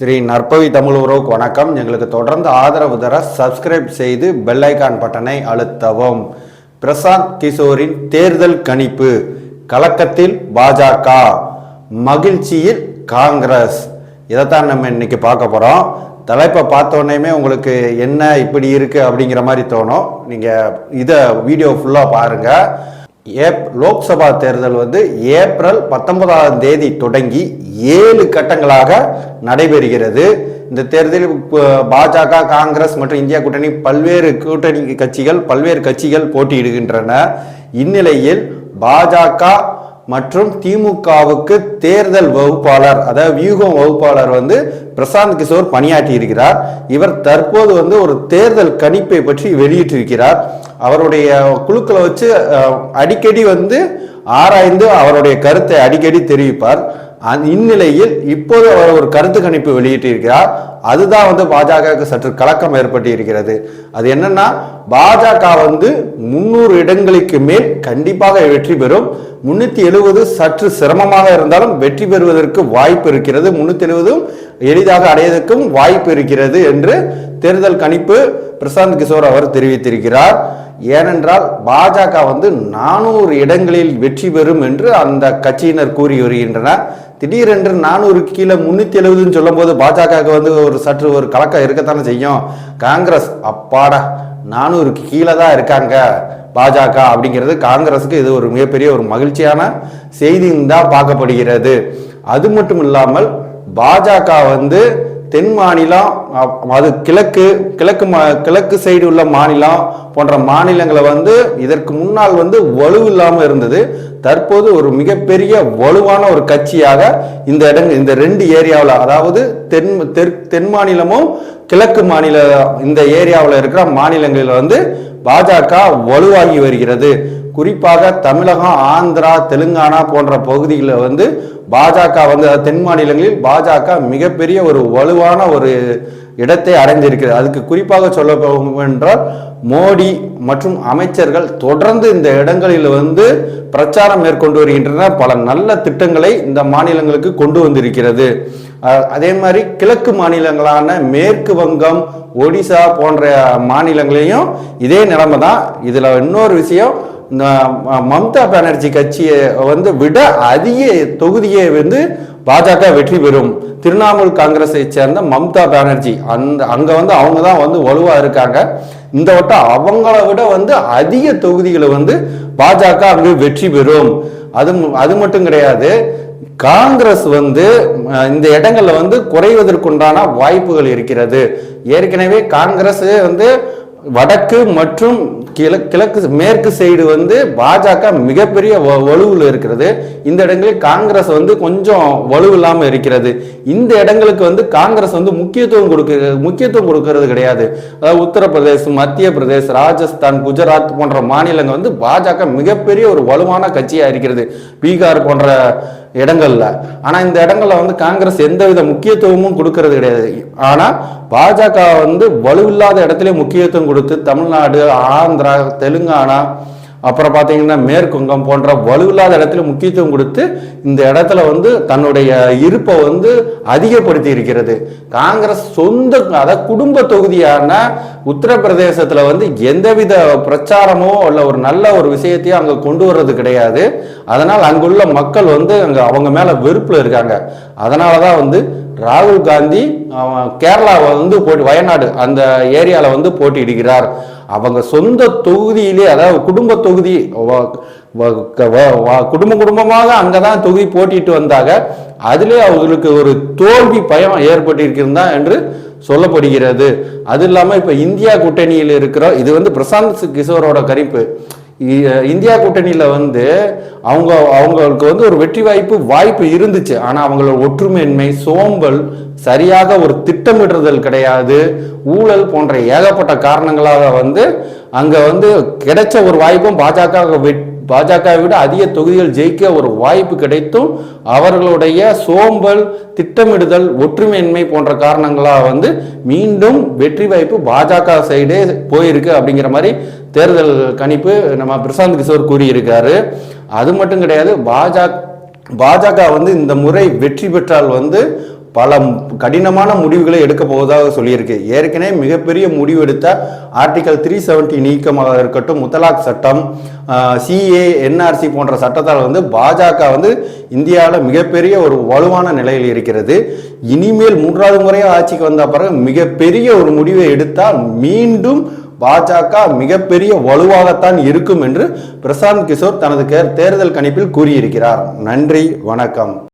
ஸ்ரீ நற்பவி தமிழ் உறவுக்கு வணக்கம். எங்களுக்கு தொடர்ந்து ஆதரவு தர சப்ஸ்கிரைப் செய்து பெல் பட்டனை அழுத்தவும். பிரசாந்த் கிஷோரின் தேர்தல் கணிப்பு. கலக்கத்தில் பாஜக. மகிழ்ச்சியில் காங்கிரஸ். இதைத்தான் நம்ம இன்னைக்கு பார்க்க போகிறோம் தலைப்பை பார்த்தோன்னே உங்களுக்கு என்ன இப்படி இருக்குது அப்படிங்கிற மாதிரி தோணும். நீங்கள் இதை வீடியோ ஃபுல்லாக பாருங்கள் ஏப் லோக்சபா தேர்தல் வந்து ஏப்ரல் பத்தொன்பதாம் தேதி தொடங்கி ஏழு கட்டங்களாக நடைபெறுகிறது. இந்த தேர்தலில் பாஜக காங்கிரஸ் மற்றும் இந்தியா கூட்டணி பல்வேறு கூட்டணி கட்சிகள் பல்வேறு கட்சிகள் போட்டியிடுகின்றன. இந்நிலையில் பாஜக மற்றும் திமுகவுக்கு தேர்தல் வகுப்பாளர் அதாவது வியூகம் வகுப்பாளர் வந்து பிரசாந்த் கிஷோர் பணியாற்றி இருக்கிறார் இவர் தற்போது வந்து ஒரு தேர்தல் கணிப்பை பற்றி வெளியிட்டிருக்கிறார். அவருடைய குழுக்களை வச்சு அடிக்கடி வந்து ஆராய்ந்து அவருடைய கருத்தை அடிக்கடி தெரிவிப்பார். இந்நிலையில் இப்போது அவர் ஒரு கருத்து கணிப்பு வெளியிட்டிருக்கிறார். அதுதான் வந்து பாஜகவுக்கு சற்று கலக்கம் ஏற்பட்டு இருக்கிறது அது என்னன்னா பாஜக வந்து முன்னூறு இடங்களுக்கு மேல் கண்டிப்பாக வெற்றி பெறும். முன்னூத்தி எழுபது சற்று சிரமமாக இருந்தாலும் வெற்றி பெறுவதற்கு வாய்ப்பு இருக்கிறது. முன்னூத்தி எழுபதும் எளிதாக அடையதற்கும் வாய்ப்பு இருக்கிறது என்று தேர்தல் கணிப்பு பிரசாந்த் கிஷோர் அவர் தெரிவித்திருக்கிறார். ஏனென்றால் பாஜக வந்து நானூறு இடங்களில் வெற்றி பெறும் என்று அந்த கட்சியினர் கூறி வருகின்றனர். திடீரென்று நானூறு கீழே முன்னூத்தி எழுபதுன்னு சொல்லும்போது பாஜகவுக்கு வந்து ஒரு சற்று ஒரு கலக்கம் இருக்கத்தானே செய்யும். காங்கிரஸ் அப்பாடா நானூறுக்கு கீழே தான் இருக்காங்க பாஜக அப்படிங்கிறது காங்கிரஸுக்கு இது ஒரு மிகப்பெரிய ஒரு மகிழ்ச்சியான செய்தின்னு தான் பார்க்கப்படுகிறது. அது மட்டும் இல்லாமல் பாஜக வந்து தென் மாநிலம் அது கிழக்கு கிழக்கு மா- கிழக்கு சைடு உள்ள மாநிலம் போன்ற மாநிலங்களை வந்து இதற்கு முன்னால் வந்து வலு இல்லாமல் இருந்தது. தற்போது ஒரு மிகப்பெரிய வலுவான ஒரு கட்சியாக இந்த இடங்க இந்த ரெண்டு ஏரியாவில் அதாவது தென் தெற் தென் மாநிலமும் கிழக்கு மாநில இந்த ஏரியாவில் இருக்கிற மாநிலங்களில் வந்து பாஜக வலுவாகி வருகிறது. குறிப்பாக தமிழகம் ஆந்திரா தெலுங்கானா போன்ற பகுதிகளில் வந்து பாஜக வந்து தென் மாநிலங்களில் பாஜக மிகப்பெரிய ஒரு வலுவான ஒரு இடத்தை அடைந்திருக்கிறது. அதுக்கு குறிப்பாக சொல்ல போகும் என்றால் மோடி மற்றும் அமைச்சர்கள் தொடர்ந்து இந்த இடங்களில் வந்து பிரச்சாரம் மேற்கொண்டு வருகின்றனர். பல நல்ல திட்டங்களை இந்த மாநிலங்களுக்கு கொண்டு வந்திருக்கிறது. அதே மாதிரி கிழக்கு மாநிலங்களான மேற்கு வங்கம் ஒடிசா போன்ற மாநிலங்களையும் இதே நிலைமை தான். இதில் இன்னொரு விஷயம் இந்த ம- மம்தா பானர்ஜி கட்சியை வந்து விட அதிக தொகுதியை வந்து பாஜக வெற்றி பெறும். திரிணாமுல் காங்கிரஸை சேர்ந்த மம்தா பானர்ஜி. அந்த அங்கே வந்து அவங்க தான் வந்து வலுவாக இருக்காங்க. இந்த வட்டம் அவங்கள விட வந்து அதிக தொகுதிகளை வந்து பாஜக அங்கு வெற்றி பெறும். அது அது மட்டும் கிடையாது. காங்கிரஸ் வந்து இந்த இடங்களில் வந்து குறைவதற்குண்டான வாய்ப்புகள் இருக்கிறது. ஏற்கனவே காங்கிரஸ் வந்து வடக்கு மற்றும் கிழக்கு கிழக்கு மேற்கு சைடு வந்து பாஜக மிகப்பெரிய வ- வலுவில் இருக்கிறது. இந்த இடங்களில் காங்கிரஸ் வந்து கொஞ்சம் வலுவில்லாமல் இருக்கிறது. இந்த இடங்களுக்கு வந்து காங்கிரஸ் வந்து முக்கியத்துவம் கொடுக்க முக்கியத்துவம் கொடுக்கறது கிடையாது. அதாவது உத்தரப்பிரதேச் மத்திய பிரதேஷ் ராஜஸ்தான் குஜராத் போன்ற மாநிலங்கள் வந்து பாஜக மிகப்பெரிய ஒரு வலுவான கட்சியாக இருக்கிறது. பீகார் போன்ற இடங்கள்ல. ஆனா இந்த இடங்கள்ல வந்து காங்கிரஸ் எந்தவித முக்கியத்துவமும் கொடுக்கறது கிடையாது. ஆனா பாஜக வந்து வலுவில்லாத இடத்துல முக்கியத்துவம் கொடுத்து தமிழ்நாடு ஆந்திரா தெலுங்கானா அப்புறம் பார்த்தீங்கன்னா மேற்குங்கம் போன்ற வலுவில்லாத இடத்துல முக்கியத்துவம் கொடுத்து இந்த இடத்துல வந்து தன்னுடைய இருப்பை வந்து அதிகப்படுத்தி இருக்கிறது. காங்கிரஸ் சொந்த அதாவது குடும்ப தொகுதியான உத்தரப்பிரதேசத்தில் வந்து எந்தவித பிரச்சாரமோ இல்லை ஒரு நல்ல ஒரு விஷயத்தையும் அங்கே கொண்டு வர்றது கிடையாது. அதனால் அங்குள்ள மக்கள் வந்து அங்கே அவங்க மேலே வெறுப்பில் இருக்காங்க. அதனாலதான் வந்து ராகுல் காந்தி கேரளாவை வந்து போட்டி வயநாடு அந்த ஏரியாவில் வந்து போட்டியிடுகிறார். அவங்க சொந்த தொகுதியிலே அதாவது குடும்ப தொகுதி குடும்ப குடும்பமாக அங்கதான் தொகுதி போட்டிட்டு வந்தாங்க. அதிலே அவர்களுக்கு ஒரு தோல்வி பயம் ஏற்பட்டிருக்கிறதா என்று சொல்லப்படுகிறது. அது இல்லாமல் இப்போ இந்தியா கூட்டணியில் இருக்கிற இது வந்து பிரசாந்த் கிஷோரோட கணிப்பு. இந்தியா கூட்டணியில் வந்து அவங்க அவங்களுக்கு வந்து ஒரு வெற்றி வாய்ப்பு வாய்ப்பு இருந்துச்சு. ஆனால் அவங்களோட ஒற்றுமையின்மை சோம்பல் சரியாக ஒரு திட்டமிடுதல் கிடையாது. ஊழல் போன்ற ஏகப்பட்ட காரணங்களாக வந்து அங்கே வந்து கிடைச்ச ஒரு வாய்ப்பும் பாஜக பாஜகவை விட அதிக தொகுதிகள் ஜெயிக்க ஒரு வாய்ப்பு கிடைத்தும் அவர்களுடைய சோம்பல் திட்டமிடுதல் ஒற்றுமையின்மை போன்ற காரணங்களாக வந்து மீண்டும் வெற்றி வாய்ப்பு பாஜக சைடே போயிருக்கு அப்படிங்கிற மாதிரி தேர்தல் கணிப்பு நம்ம பிரசாந்த் கிஷோர் கூறியிருக்காரு. அது மட்டும் கிடையாது பாஜக பாஜக வந்து இந்த முறை வெற்றி பெற்றால் வந்து பல கடினமான முடிவுகளை எடுக்க போவதாக சொல்லியிருக்கு. ஏற்கனவே மிகப்பெரிய முடிவு எடுத்த ஆர்டிகல் த்ரீ செவன்டி நீக்கமாக இருக்கட்டும் முத்தலாக் சட்டம் சிஏ என்ஆர்சி போன்ற சட்டத்தால் வந்து பாஜக வந்து இந்தியாவில் மிகப்பெரிய ஒரு வலுவான நிலையில் இருக்கிறது. இனிமேல் மூன்றாவது முறையாக ஆட்சிக்கு வந்த பிறகு மிகப்பெரிய ஒரு முடிவை எடுத்தால் மீண்டும் பாஜக மிகப்பெரிய வலுவாகத்தான் இருக்கும் என்று பிரசாந்த் கிஷோர் தனது தேர்தல் கணிப்பில் கூறியிருக்கிறார். நன்றி வணக்கம்.